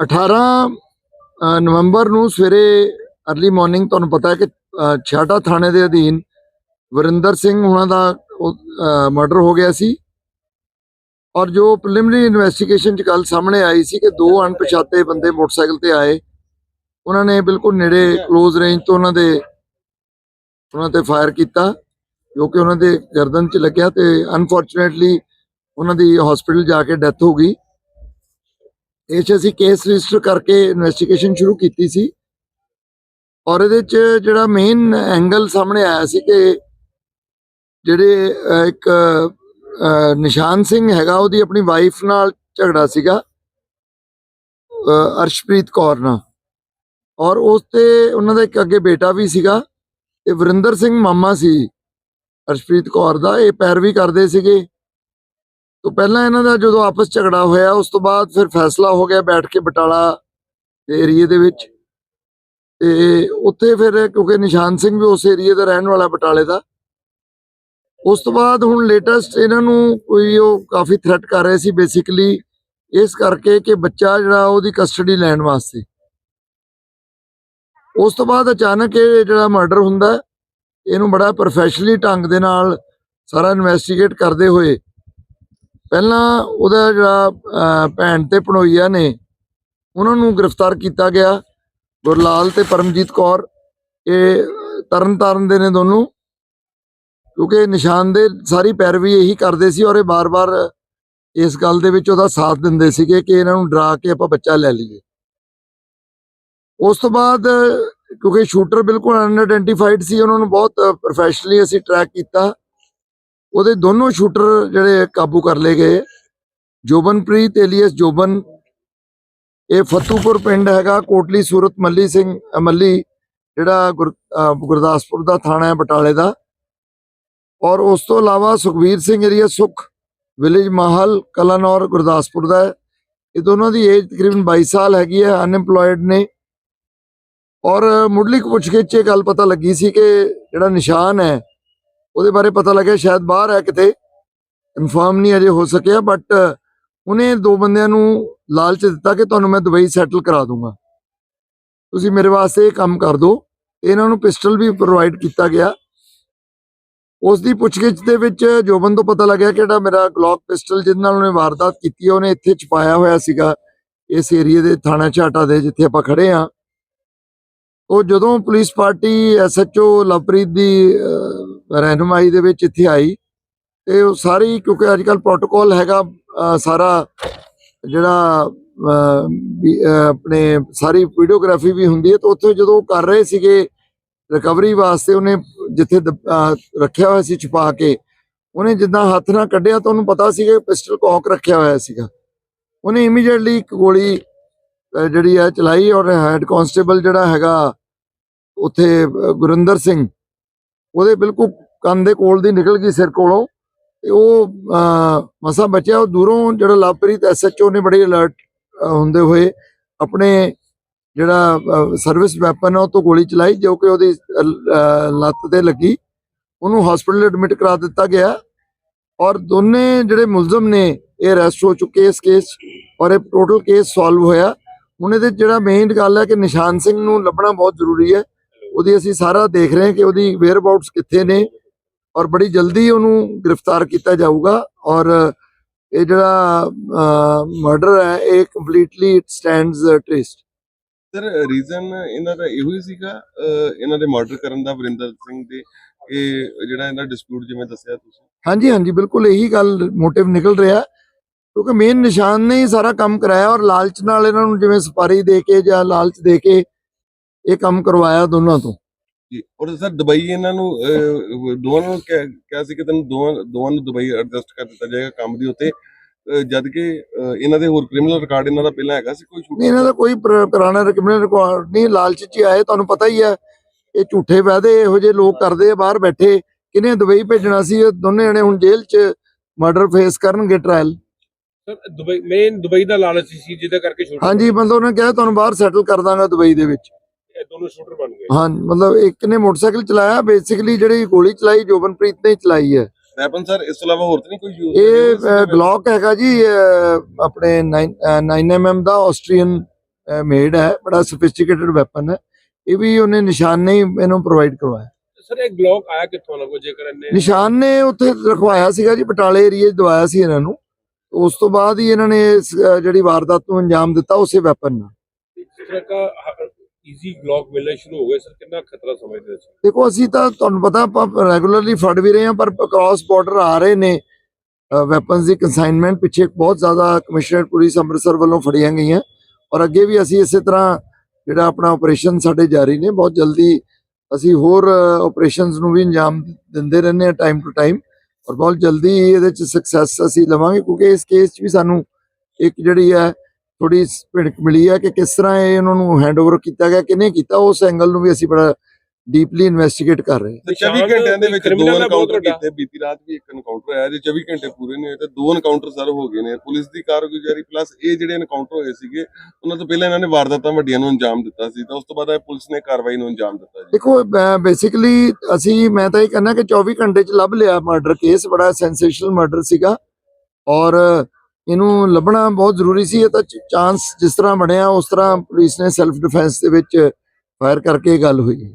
18 ਨਵੰਬਰ ਨੂੰ ਸਵੇਰੇ early morning ਤੁਹਾਨੂੰ ਪਤਾ ਹੈ ਕਿ ਛਾਟਾ ਥਾਣੇ ਦੇ ਅਧੀਨ ਵਰਿੰਦਰ ਸਿੰਘ ਉਹਨਾਂ ਦਾ ਮਰਡਰ ਹੋ ਗਿਆ ਸੀ। ਔਰ ਜੋ ਪ੍ਰੀਲਿਮਿਨਰੀ ਇਨਵੈਸਟੀਗੇਸ਼ਨ ਚ ਕੱਲ ਸਾਹਮਣੇ ਆਈ ਸੀ ਕਿ ਦੋ ਅਣਪਛਾਤੇ ਬੰਦੇ ਮੋਟਰਸਾਈਕਲ ਤੇ ਆਏ। ਉਹਨਾਂ ਨੇ ਬਿਲਕੁਲ ਨੇੜੇ ক্লোਜ਼ ਰੇਂਜ ਤੋਂ ਉਹਨਾਂ ਦੇ, ਉਹਨਾਂ ਤੇ ਫਾਇਰ ਕੀਤਾ, ਜੋ ਕਿ ਉਹਨਾਂ ਦੇ ਗਰਦਨ 'ਚ ਲੱਗਿਆ ਤੇ ਅਨਫੋਰਚੂਨੇਟਲੀ ਉਹਨਾਂ ਦੀ ਹਸਪੀਟਲ ਜਾ ਕੇ ਡੈਥ ਹੋ ਗਈ। ਇਹ 'ਚ ਅਸੀਂ ਕੇਸ ਰਜਿਸਟਰ ਕਰਕੇ ਇਨਵੈਸਟੀਗੇਸ਼ਨ ਸ਼ੁਰੂ ਕੀਤੀ ਸੀ। ਔਰ ਇਹਦੇ 'ਚ ਜਿਹੜਾ ਮੇਨ ਐਂਗਲ ਸਾਹਮਣੇ ਆਇਆ ਸੀ ਕਿ ਜਿਹੜੇ ਇੱਕ ਨਿਸ਼ਾਨ ਸਿੰਘ ਹੈਗਾ, ਉਹਦੀ ਆਪਣੀ ਵਾਈਫ ਨਾਲ ਝਗੜਾ ਸੀਗਾ ਅਰਸ਼ਪ੍ਰੀਤ ਕੌਰ ਨਾਲ। ਔਰ ਉਸ ਤੇ ਉਹਨਾਂ ਦਾ ਇੱਕ ਅੱਗੇ ਬੇਟਾ ਵੀ ਸੀਗਾ ਤੇ ਵਰਿੰਦਰ ਸਿੰਘ ਮਾਮਾ ਸੀ ਅਰਸ਼ਪ੍ਰੀਤ ਕੌਰ ਦਾ। ਇਹ ਪੈਰਵੀ ਕਰਦੇ ਸੀਗੇ। ਤੋਂ ਪਹਿਲਾਂ ਇਹਨਾਂ ਦਾ ਜਦੋਂ ਆਪਸ ਝਗੜਾ ਹੋਇਆ, ਉਸ ਤੋਂ ਬਾਅਦ ਫਿਰ ਫੈਸਲਾ ਹੋ ਗਿਆ ਬੈਠ ਕੇ ਬਟਾਲਾ ਦੇ ਏਰੀਏ ਦੇ ਵਿੱਚ। ਤੇ ਉੱਥੇ ਫਿਰ ਕਿਉਂਕਿ ਨਿਸ਼ਾਨ ਸਿੰਘ ਵੀ ਉਸ ਏਰੀਏ ਦਾ ਰਹਿਣ ਵਾਲਾ ਬਟਾਲੇ ਦਾ। ਉਸ ਤੋਂ ਬਾਅਦ ਹੁਣ ਲੇਟੈਸਟ ਇਹਨਾਂ ਨੂੰ ਕੋਈ ਉਹ ਕਾਫੀ ਥ੍ਰੈਟ ਕਰ ਰਹੇ ਸੀ ਬੇਸਿਕਲੀ ਇਸ ਕਰਕੇ ਕਿ ਬੱਚਾ ਜਿਹੜਾ ਉਹਦੀ ਕਸਟਡੀ ਲੈਣ ਵਾਸਤੇ। ਉਸ ਤੋਂ ਬਾਅਦ ਅਚਾਨਕ ਇਹ ਜਿਹੜਾ ਮਰਡਰ ਹੁੰਦਾ, ਇਹਨੂੰ ਬੜਾ ਪ੍ਰੋਫੈਸ਼ਨਲੀ ਢੰਗ ਦੇ ਨਾਲ ਸਾਰਾ ਇਨਵੈਸਟੀਗੇਟ ਕਰਦੇ ਹੋਏ ਪਹਿਲਾਂ ਉਹਦਾ ਜਿਹੜਾ ਭੈਣ ਤੇ ਪਣੋਈਆ ਨੇ, ਉਹਨਾਂ ਨੂੰ ਗ੍ਰਿਫਤਾਰ ਕੀਤਾ ਗਿਆ। ਗੁਰਲਾਲ ਤੇ ਪਰਮਜੀਤ ਕੌਰ, ਇਹ ਤਰਨ ਤਾਰਨ ਦੇ ਨੇ ਦੋਨੋਂ। ਕਿਉਂਕਿ ਨਿਸ਼ਾਨਦੇ ਸਾਰੀ ਪੈਰਵੀ ਇਹੀ ਕਰਦੇ ਸੀ ਔਰ ਇਹ ਬਾਰ-ਬਾਰ ਇਸ ਗੱਲ ਦੇ ਵਿੱਚ ਉਹਦਾ ਸਾਥ ਦਿੰਦੇ ਸੀਗੇ ਕਿ ਇਹਨਾਂ ਨੂੰ ਡਰਾ ਕੇ ਆਪਾਂ ਬੱਚਾ ਲੈ ਲਈਏ। ਉਸ ਤੋਂ ਬਾਅਦ, ਕਿਉਂਕਿ ਸ਼ੂਟਰ ਬਿਲਕੁਲ ਅਨਆਇਡੈਂਟੀਫਾਈਡ ਸੀ, ਉਹਨਾਂ ਨੂੰ ਬਹੁਤ ਪ੍ਰੋਫੈਸ਼ਨਲੀ ਅਸੀਂ ਟਰੈਕ ਕੀਤਾ। ਉਹਦੇ ਦੋਨੋਂ ਸ਼ੂਟਰ ਜਿਹੜੇ ਕਾਬੂ ਕਰ ਲਏ ਗਏ। ਜੋਬਨਪ੍ਰੀਤ ਏਲੀਅਸ ਜੋਬਨ, ਇਹ ਫਤੂਪੁਰ ਪਿੰਡ ਹੈਗਾ, ਕੋਟਲੀ ਸੂਰਤ ਮੱਲੀ ਸਿੰਘ ਮੱਲੀ, ਜਿਹੜਾ ਗੁਰ- ਗੁਰਦਾਸਪੁਰ ਦਾ ਥਾਣਾ ਹੈ ਬਟਾਲੇ ਦਾ। ਔਰ ਉਸ ਤੋਂ ਇਲਾਵਾ ਸੁਖਵੀਰ ਸਿੰਘ ਏਰੀਆ ਸੁਖ, ਵਿਲੇਜ ਮਾਹਲ, ਕਲਨੌਰ, ਗੁਰਦਾਸਪੁਰ ਦਾ ਹੈ। ਇਹ ਦੋਨੋਂ ਦੀ ਏਜ ਤਕਰੀਬਨ 22 ਸਾਲ ਹੈਗੀ ਹੈ ਅਨਐਮਪਲੋਇਡ ਨੇ। ਔਰ ਮੁੱਢਲੀ ਪੁੱਛਗਿੱਛ ਇਹ ਗੱਲ ਪਤਾ ਲੱਗੀ ਸੀ ਕਿ ਜਿਹੜਾ ਨਿਸ਼ਾਨ ਹੈ ਉਹਦੇ ਬਾਰੇ ਪਤਾ ਲੱਗਿਆ ਸ਼ਾਇਦ ਬਾਹਰ ਹੈ ਕਿਤੇ। ਕਨਫਰਮ ਨਹੀਂ ਅਜੇ ਹੋ ਸਕਿਆ ਬਟ ਉਹਨੇ ਦੋ ਬੰਦਿਆਂ ਨੂੰ ਲਾਲਚ ਦਿੱਤਾ ਕਿ ਤੁਹਾਨੂੰ ਮੈਂ ਦੁਬਈ ਸੈਟਲ ਕਰਾ ਦੂੰਗਾ। ਤੁਸੀਂ ਮੇਰੇ ਵਾਸਤੇ ਇਹ ਕੰਮ ਕਰ ਦਿਓ ਇਹਨਾਂ ਨੂੰ ਪਿਸਟਲ ਵੀ ਪ੍ਰੋਵਾਈਡ ਕੀਤਾ ਗਿਆ। ਉਸ ਦੀ ਪੁੱਛਗਿੱਛ ਦੇ ਵਿੱਚ ਜੋਬਨ ਤੋਂ ਪਤਾ ਲੱਗਿਆ ਕਿ ਜਿਹੜਾ ਮੇਰਾ ਗਲੌਕ ਪਿਸਟਲ ਜਿਹਦੇ ਨਾਲ ਉਹਨੇ ਵਾਰਦਾਤ ਕੀਤੀ ਹੈ, ਉਹਨੇ ਇੱਥੇ ਛਪਾਇਆ ਹੋਇਆ ਸੀਗਾ। ਇਸ ਏਰੀਏ ਦੇ ਥਾਣਾ ਝਾਟਾ ਦੇ ਜਿੱਥੇ ਆਪਾਂ ਖੜੇ ਆ ਉਹ ਜਦੋਂ ਪੁਲਿਸ ਪਾਰਟੀ ਐਸਐਚਓ ਲਵਪ੍ਰੀਤ ਦੀ ਅਹ, ਰਹਿਨੁਮਾਈ ਦੇ ਵਿੱਚ ਇੱਥੇ ਆਈ ਤੇ ਉਹ ਸਾਰੀ ਕਿਉਂਕਿ ਅੱਜ ਕੱਲ ਪ੍ਰੋਟੋਕਾਲ ਹੈਗਾ ਸਾਰਾ ਜਿਹੜਾ ਆਪਣੇ ਸਾਰੀ ਵੀਡੀਓਗ੍ਰਾਫੀ ਵੀ ਹੁੰਦੀ ਹੈ ਤਾਂ ਉੱਥੇ ਜਦੋਂ ਉਹ ਕਰ ਰਹੇ ਸੀਗੇ ਰਿਕਵਰੀ ਵਾਸਤੇ ਉਹਨੇ ਜਿੱਥੇ ਰੱਖਿਆ ਹੋਇਆ ਸੀ ਛੁਪਾ ਕੇ ਉਹਨੇ ਜਿੱਦਾਂ ਹੱਥ ਨਾਲ ਕੱਢਿਆ ਤਾਂ ਉਹਨੂੰ ਪਤਾ ਸੀਗਾ ਪਿਸਟਲ ਕੌਕ ਰੱਖਿਆ ਹੋਇਆ ਸੀਗਾ। ਉਹਨੇ ਇਮੀਡੀਏਟਲੀ ਇੱਕ ਗੋਲੀ ਜਿਹੜੀ ਹੈ ਚਲਾਈ ਔਰ ਹੈਡ ਕਾਂਸਟੇਬਲ ਜਿਹੜਾ ਹੈਗਾ ਉੱਥੇ ਗੁਰਿੰਦਰ ਸਿੰਘ। ਉਹਦੇ ਬਿਲਕੁਲ ਕੰਨ ਦੇ ਕੋਲ ਦੀ ਨਿਕਲ ਗਈ ਸਿਰ ਕੋਲੋਂ। ਤੇ ਉਹ ਮਸਾ ਬਚਿਆ। ਉਹ ਦੂਰੋਂ ਜਿਹੜਾ ਲਵਪ੍ਰੀਤ ਐਸਐਚਓ ਨੇ ਬੜੀ ਅਲਰਟ ਹੁੰਦੇ ਹੋਏ ਆਪਣੇ ਜਿਹੜਾ ਸਰਵਿਸ ਵੈਪਨ ਹੈ ਉਹ ਤੋਂ ਗੋਲੀ ਚਲਾਈ, ਜੋ ਕਿ ਉਹਦੀ ਲੱਤ ਤੇ ਲੱਗੀ। ਉਹਨੂੰ ਹਸਪੀਟਲ ਐਡਮਿਟ ਕਰਾ ਦਿੱਤਾ ਗਿਆ। ਔਰ ਦੋਨੇ ਜਿਹੜੇ ਮੁਲਜ਼ਮ ਨੇ, ਇਹ ਅਰੈਸਟ ਹੋ ਚੁੱਕੇ ਇਸ ਕੇਸ ਔਰ ਇਹ ਟੋਟਲ ਕੇਸ ਸੋਲਵ ਹੋਇਆ। ਹੁਣ ਇਹਦੇ ਜਿਹੜਾ ਮੇਨ ਗੱਲ ਹੈ ਕਿ ਨਿਸ਼ਾਨ ਸਿੰਘ ਨੂੰ ਲੱਭਣਾ ਬਹੁਤ ਜ਼ਰੂਰੀ ਹੈ। ਉਹਦੀ ਅਸੀਂ ਸਾਰਾ ਦੇਖ ਰਹੇ ਹਾਂ ਕਿ ਉਹਦੀ ਵੇਅਰ ਅਬਾਊਟਸ ਕਿੱਥੇ ਨੇ ਔਰ ਬੜੀ ਜਲਦੀ ਉਹਨੂੰ ਗ੍ਰਿਫਤਾਰ ਕੀਤਾ ਜਾਊਗਾ ਔਰ ਇਹ ਜਿਹੜਾ ਮਰਡਰ ਹੈ ਇਹ completely it stands traced sir reason ਇਹਨਾਂ ਦਾ ਇਹੋ ਹੀ ਸੀਗਾ ਇਹਨਾਂ ਦੇ ਮਰਡਰ ਕਰਨ ਦਾ ਵਰਿੰਦਰ ਸਿੰਘ ਦੇ ਇਹ ਜਿਹੜਾ ਇਹਨਾਂ ਡਿਸਪਿਊਟ ਜਿਵੇਂ ਦੱਸਿਆ ਤੁਸੀਂ? ਹਾਂਜੀ ਹਾਂਜੀ ਬਿਲਕੁਲ ਇਹੀ ਗੱਲ ਮੋਟਿਵ ਨਿਕਲ ਰਿਹਾ ਕਿਉਂਕਿ ਮੇਨ ਨਿਸ਼ਾਨ ਨੇ ਹੀ ਸਾਰਾ ਕੰਮ ਕਰਾਇਆ ਔਰ ਲਾਲਚ ਨਾਲ ਇਹਨਾਂ ਨੂੰ ਜਿਵੇਂ ਸਪਾਰੀ ਦੇ ਕੇ ਜਾਂ ਲਾਲਚ ਦੇ ਕੇ ਇਹ ਕੰਮ ਕਰਵਾਇਆ ਦੋਨਾਂ ਤੋਂ। ਜੀ ਔਰ ਸਰ ਦੁਬਈ ਇਹਨਾਂ ਨੂੰ ਅਹ, ਦੋਵਾਂ ਨੂੰ ਕਿਹਾ ਕਿਹਾ ਸੀ ਕਿ ਤੈਨੂੰ ਦੋਵਾਂ ਦੋਵਾਂ ਨੂੰ ਦੁਬਈ ਐਡਜਸਟ ਕਰ ਦਿੱਤਾ ਜਾਏਗਾ ਕੰਮ ਦੇ ਉੱਤੇ। ਅਹ, ਜਦ ਕਿ ਅਹ, ਇਹਨਾਂ ਦੇ ਹੋਰ ਕ੍ਰਿਮੀਨਲ ਰਿਕਾਰਡ ਇਹਨਾਂ ਦਾ ਪਹਿਲਾਂ ਹੈਗਾ ਸੀ ਕੋਈ ਨਹੀਂ ਇਹਨਾਂ ਦਾ ਕੋਈ ਪੁਰਾ- ਪੁਰਾਣਾ ਰਿਕਮੈਂਡ ਰਿਕਾਰਡ ਨਹੀਂ ਲਾਲਚ ਚ ਹੀ ਆਏ ਤੁਹਾਨੂੰ ਪਤਾ ਹੀ ਹੈ ਇਹ ਝੂਠੇ ਵਾਅਦੇ ਇਹੋ ਜਿਹੇ ਲੋਕ ਕਰਦੇ ਆ ਬਾਹਰ ਬੈਠੇ ਕਿਨੇ ਦੁਬਈ ਭੇਜਣਾ ਸੀ ਇਹ ਦੋਨੇ ਜਣੇ ਹੁਣ ਜੇਲ੍ਹ 'ਚ ਮਰਡਰ ਫੇਸ ਕਰਨਗੇ trial sir Dubai main Dubai ਦਾ ਲਾਲਚ ਸੀ ਜਿਹਦੇ ਕਰਕੇ ਸ਼ੂਟਰ ਹਾਂਜੀ ਮਤਲਬ ਉਹਨੇ ਕਿਹਾ ਤੁਹਾਨੂੰ ਬਾਹਰ ਸੈਟਲ ਕਰ ਦਾਂਗਾ ਦੁਬਈ ਦੇ ਵਿੱਚ। ਇਹ ਦੋਨੋਂ ਸ਼ੂਟਰ ਬਣ ਗਏ। ਹਾਂ ਮਤਲਬ ਇੱਕ ਨੇ ਮੋਟਰਸਾਈਕਲ ਚਲਾਇਆ ਬੇਸਿਕਲੀ ਜਿਹੜੀ ਗੋਲੀ ਚਲਾਈ ਜੋਬਨਪ੍ਰੀਤ ਨੇ ਚਲਾਈ ਹੈ। ਵੈਪਨ ਸਰ ਇਸ ਤੋਂ ਇਲਾਵਾ ਹੋਰ ਤਾਂ ਨਹੀਂ ਕੋਈ ਯੂਜ਼ ਇਹ ਗਲੌਕ ਹੈਗਾ ਜੀ ਆਪਣੇ 9 9mm ਦਾ ਆਸਟਰੀਅਨ ਮੇਡ ਹੈ ਬੜਾ ਸੋਫਿਸਟੀਕੇਟਡ ਵੈਪਨ ਹੈ। ਇਹ ਵੀ ਉਹਨੇ ਨਿਸ਼ਾਨ ਨੇ ਹੀ ਇਹਨੂੰ ਪ੍ਰੋਵਾਈਡ ਕਰਵਾਇਆ। ਸਰ ਇਹ ਗਲੋਕ ਆਇਆ ਕਿੱਥੋਂ ਲੱਗੋ ਜੇਕਰ ਇਹਨੇ ਨਿਸ਼ਾਨ ਨੇ ਉੱਥੇ ਰਖਵਾਇਆ ਸੀਗਾ ਜੀ ਬਟਾਲੇ ਏਰੀਏ 'ਚ ਦਵਾਇਆ ਸੀ ਇਹਨਾਂ ਨੂੰ। ਉਸ ਤੋਂ ਬਾਅਦ ਹੀ ਇਹਨਾਂ ਨੇ ਜਿਹੜੀ ਵਾਰਦਾਤ ਨੂੰ ਅੰਜਾਮ ਦਿੱਤਾ ਉਸੇ ਵੈਪਨ ਨਾਲ। ਇਸ ਤਰ੍ਹਾਂ ਦਾ ਈਜ਼ੀ ਗਲੋਕ ਮਿਲਣਾ ਸ਼ੁਰੂ ਹੋ ਗਏ ਸਰ, ਕਿੰਨਾ ਖਤਰਾ ਸਮਝਦੇ ਸੀ ਦੇਖੋ, ਅਸੀਂ ਤਾਂ ਤੁਹਾਨੂੰ ਪਤਾ ਆਪਾਂ ਰੈਗੂਲਰਲੀ ਫੜ ਵੀ ਰਹੇ ਹਾਂ, ਪਰ ਕ੍ਰਾਸ ਬਾਰਡਰ ਆ ਰਹੇ ਨੇ। ਵੈਪਨਸ ਦੀ ਕੰਸਾਈਨਮੈਂਟ ਪਿੱਛੇ ਬਹੁਤ ਜ਼ਿਆਦਾ ਕਮਿਸ਼ਨਰ ਪੁਲਿਸ ਅੰਮ੍ਰਿਤਸਰ ਵੱਲੋਂ ਫੜੀਆਂ ਗਈਆਂ। ਔਰ ਅੱਗੇ ਵੀ ਅਸੀਂ ਇਸੇ ਤਰ੍ਹਾਂ ਜਿਹੜਾ ਆਪਣਾ ਆਪਰੇਸ਼ਨ ਸਾਡੇ ਜਾਰੀ ਨੇ, ਬਹੁਤ ਜਲਦੀ ਅਸੀਂ ਹੋਰ ਆਪਰੇਸ਼ਨਸ ਨੂੰ ਵੀ ਅੰਜਾਮ ਦਿੰਦੇ ਰਹਿੰਦੇ ਹਾਂ ਟਾਈਮ ਟੂ ਟਾਈਮ ਔਰ ਬਹੁਤ ਜਲਦੀ ਇਹਦੇ ਚ ਸਕਸੈਸ ਅਸੀਂ ਲਵਾਂਗੇ, ਕਿਉਂਕਿ ਇਸ ਕੇਸ 'ਚ ਵੀ ਸਾਨੂੰ ਇੱਕ ਜਿਹੜੀ ਹੈ ਥੋੜੀ ਭਿਣਕ ਮਿਲੀ ਹੈ ਕਿ ਕਿਸ ਤਰ੍ਹਾਂ ਇਹ ਉਹਨਾਂ ਨੂੰ ਹੈਂਡਓਵਰ ਕੀਤਾ ਗਿਆ ਕਿਹਨੇ ਕੀਤਾ ਉਸ ਐਂਗਲ ਨੂੰ ਵੀ ਅਸੀਂ ਬੜਾ ਡੀਪਲੀ ਇਨਵੈਸਟੀਗੇਟ ਕਰ ਰਹੇ ਹਾਂ। ਤੇ 24 ਨਿਸ਼ਾਨ ਘੰਟਿਆਂ ਦੇ ਵਿੱਚ ਦੋ ਐਨਕਾਊਂਟਰ। ਕੀਤੇ ਬੀਤੀ ਰਾਤ ਵੀ ਇੱਕ ਐਨਕਾਊਂਟਰ ਆਇਆ ਜੇ 24 ਘੰਟੇ ਪੂਰੇ ਨਹੀਂ ਹੋਏ ਤੇ ਦੋ ਐਨਕਾਊਂਟਰ ਸਰ ਹੋ ਗਏ ਨੇ। ਪੁਲਿਸ ਦੀ ਕਾਰਗੁਜ਼ਾਰੀ ਪਲੱਸ ਇਹ ਜਿਹੜੇ ਐਨਕਾਊਂਟਰ ਹੋਏ ਸੀਗੇ ਉਹਨਾਂ ਤੋਂ ਪਹਿਲਾਂ ਇਹਨਾਂ ਨੇ ਵਾਰਦਾਤਾਂ ਵੱਡੀਆਂ ਨੂੰ ਅੰਜਾਮ ਦਿੱਤਾ ਸੀ ਤਾਂ ਉਸ ਤੋਂ ਬਾਅਦ ਇਹ ਪੁਲਿਸ ਨੇ ਕਾਰਵਾਈ ਨੂੰ ਅੰਜਾਮ ਦਿੱਤਾ ਜੀ। ਦੇਖੋ ਬੇਸਿਕਲੀ ਅਸੀਂ ਮੈਂ ਤਾਂ ਇਹ ਕਹਿੰਦਾ ਕਿ 24 ਘੰਟੇ ਚ ਲੱਭ ਲਿਆ ਮਰਡਰ ਕੇਸ ਬੜਾ ਸੈਂਸੇਸ਼ਨਲ ਮਰਡਰ ਸੀਗਾ। ਔਰ ਇਹਨੂੰ ਲੱਭਣਾ ਬਹੁਤ ਜ਼ਰੂਰੀ ਸੀ, ਇਹ ਤਾਂ ਚਾਂਸ ਜਿਸ ਤਰ੍ਹਾਂ ਬਣਿਆ, ਉਸ ਤਰ੍ਹਾਂ ਪੁਲਿਸ ਨੇ ਸੈਲਫ ਡਿਫੈਂਸ ਦੇ ਵਿੱਚ ਫਾਇਰ ਕਰਕੇ ਗੱਲ ਹੋਈ।